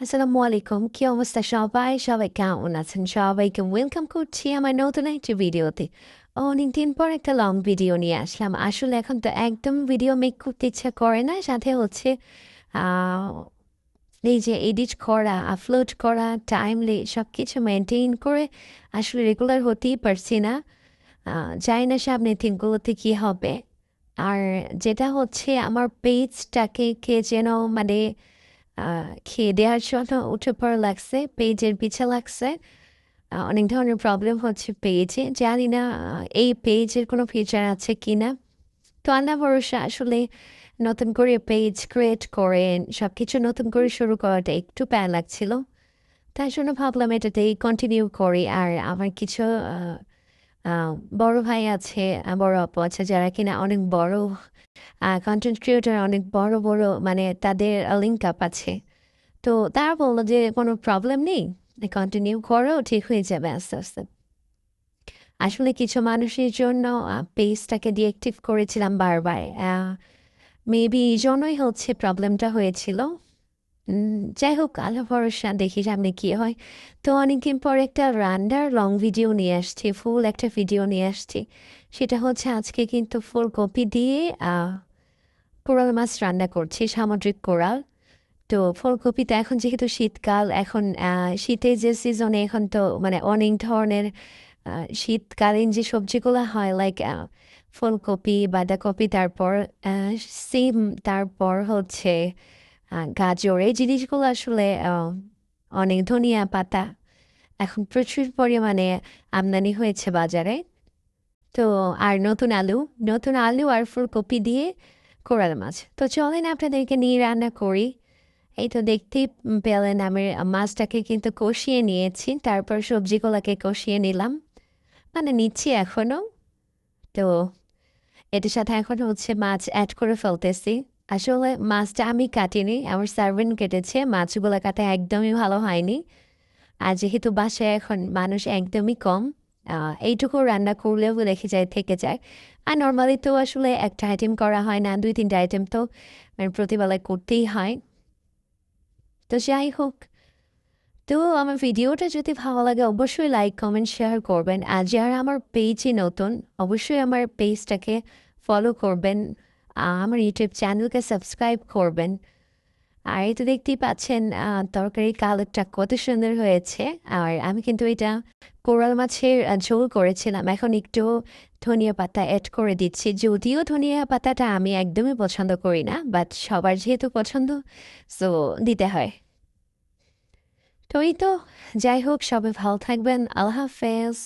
আসসালামু আলাইকুম কি অবস্থা সবাই সবাই কেমন আছেন সবাইকে ওয়েলকাম করছি আমার নতুন একটি ভিডিওতে অনেকদিন পর একটা লং ভিডিও নিয়ে আসলাম আসলে এখন তো একদম ভিডিও মেক করতে ইচ্ছা করে না সাথে হচ্ছে এই যে এডিট করা আপলোড করা টাইমলি সব কিছু মেনটেন করে আসলে রেগুলার হতেই পারছি না জানি না সামনে দিনগুলোতে কী হবে আর যেটা হচ্ছে আমার পেজটাকে কে যেন মানে খেয়ে দেওয়ার জন্য উঠে পড়া লাগছে, পেজের পিছে লাগছে? অনেক ধরনের প্রবলেম হচ্ছে পেজে। জানি না এই পেজের কোনো ফিচার আছে কি না তো আল্লাহ ভরসা, আসলে নতুন করে পেজ ক্রিয়েট করে সব কিছু নতুন করে শুরু করাটা একটু প্যান লাগছিল। তাই জন্য ভাবলাম এটাতেই কন্টিনিউ করি। আর আমার কিছু বড় ভাই আছে, বড় আপু আছে, যারা কিনা অনেক বড় কন্টেন্ট ক্রিয়েটার অনেক বড় বড় মানে তাদের লিঙ্ক আপ আছে। তো তারা বলল যে, কোনো প্রবলেম নেই কন্টিনিউ করো, ঠিক হয়ে যাবে আস্তে আস্তে। আসলে কিছু মানুষের জন্য পেজটাকে ডিএক্টিভ করেছিলাম বারবার। মেবি এই জন্যই হচ্ছে প্রবলেমটা হয়েছিল। যাই হোক আলো ভরসা, দেখি সামনে কী হয়। তো অনেকদিন পর একটা রান্নার লং ভিডিও নিয়ে আসছি ফুল একটা ভিডিও নিয়ে আসছি। সেটা হচ্ছে আজকে কিন্তু ফুলকপি দিয়ে কোরাল মাছ রান্না করছি, সামুদ্রিক কোরাল। তো ফুলকপিতে এখন যেহেতু শীতকাল, এখন শীতের যে সিজনে এখন তো মানে অনেক ধরনের শীতকালীন যে সবজিগুলো হয় লাইক ফুলকপি, বাঁধাকপি, তারপর সিম, তারপর হচ্ছে গাজর। এই জিনিসগুলো আসলে অনেক ধনিয়া পাতা। এখন প্রচুর পরিমাণে আমদানি হয়েছে বাজারে। তো আর নতুন আলু নতুন আলু আর ফুলকপি দিয়ে কোরাল মাছ। তো চলেন আপনাদেরকে নিয়ে রান্না করি। এই তো দেখতেই পেলেন আমি মাছটাকে কিন্তু কষিয়ে নিয়েছি, তারপর সবজিগুলোকে কষিয়ে নিলাম। মানে নিচ্ছি এখনও। তো এটার সাথে এখন হচ্ছে মাছ অ্যাড করে ফেলতেছি। আসলে মাছটা আমি কাটিনি, আমার সার্ভেন্ট কেটেছে, মাছগুলো কাটা একদমই ভালো হয়নি। আর যেহেতু বাসায় এখন মানুষ একদমই কম এইটুকু রান্না করলেও রেখে যায়, থেকে যায়। আর নর্মালি তো আসলে একটা আইটেম করা হয় না, দুই, তিনটা আইটেম তো মানে প্রতিবেলায় করতেই হয়। তো যাই হোক, তো আমার ভিডিওটা যদি ভালো লাগে অবশ্যই লাইক কমেন্ট শেয়ার করবেন। আর যারা আমার পেজই নতুন, অবশ্যই আমার পেজটাকে ফলো করবেন আমার ইউটিউব চ্যানেলকে সাবস্ক্রাইব করবেন। আর এই তো দেখতেই পাচ্ছেন তরকারি কালারটা কত সুন্দর হয়েছে। আর আমি কিন্তু এটা কোরাল মাছের ঝোল করেছিলাম। এখন একটু ধনিয়া পাতা অ্যাড করে দিচ্ছি। যদিও ধনিয়া পাতাটা আমি একদমই পছন্দ করি না বাট সবার যেহেতু পছন্দ সো দিতে হয়। তো এই তো, যাই হোক, সবাই ভালো থাকবেন। আল্লাহ হাফেজ।